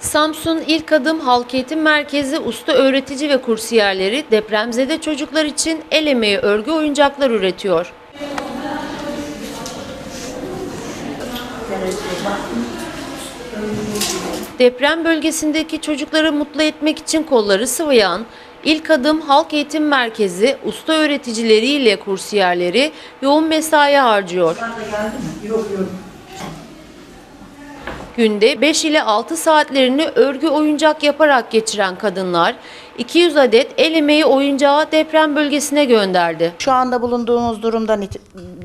Samsun İlk Adım Halk Eğitim Merkezi usta öğretici ve kursiyerleri depremzede çocuklar için el emeği örgü oyuncaklar üretiyor. Deprem bölgesindeki çocukları mutlu etmek için kolları sıvayan İlk Adım Halk Eğitim Merkezi usta öğreticileriyle kursiyerleri yoğun mesai harcıyor. Günde 5 ile 6 saatlerini örgü oyuncak yaparak geçiren kadınlar 200 adet el emeği oyuncağı deprem bölgesine gönderdi. Şu anda bulunduğumuz durumda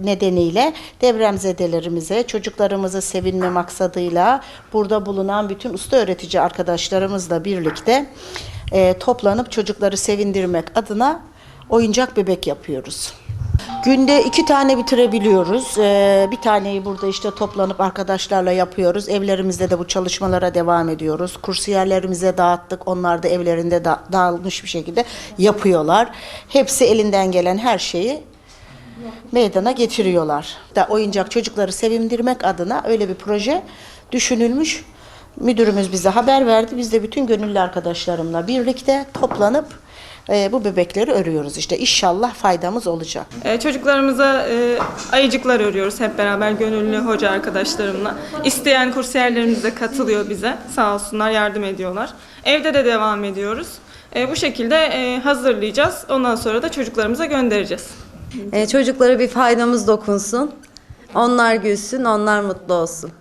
nedeniyle depremzedelerimize, çocuklarımızı sevinme maksadıyla burada bulunan bütün usta öğretici arkadaşlarımızla birlikte e, toplanıp çocukları sevindirmek adına oyuncak bebek yapıyoruz. Günde iki tane bitirebiliyoruz. Ee, bir taneyi burada işte toplanıp arkadaşlarla yapıyoruz. Evlerimizde de bu çalışmalara devam ediyoruz. Kursiyerlerimize dağıttık. Onlar da evlerinde da- dağılmış bir şekilde yapıyorlar. Hepsi elinden gelen her şeyi meydana getiriyorlar. Da oyuncak çocukları sevindirmek adına öyle bir proje düşünülmüş. Müdürümüz bize haber verdi. Biz de bütün gönüllü arkadaşlarımla birlikte toplanıp e, bu bebekleri örüyoruz. İşte inşallah faydamız olacak. Ee, Çocuklarımıza e, ayıcıklar örüyoruz hep beraber gönüllü hoca arkadaşlarımla. İsteyen kursiyerlerimiz de katılıyor bize. Sağ olsunlar yardım ediyorlar. Evde de devam ediyoruz. E, Bu şekilde e, hazırlayacağız. Ondan sonra da çocuklarımıza göndereceğiz. E, çocuklara bir faydamız dokunsun. Onlar gülsün, onlar mutlu olsun.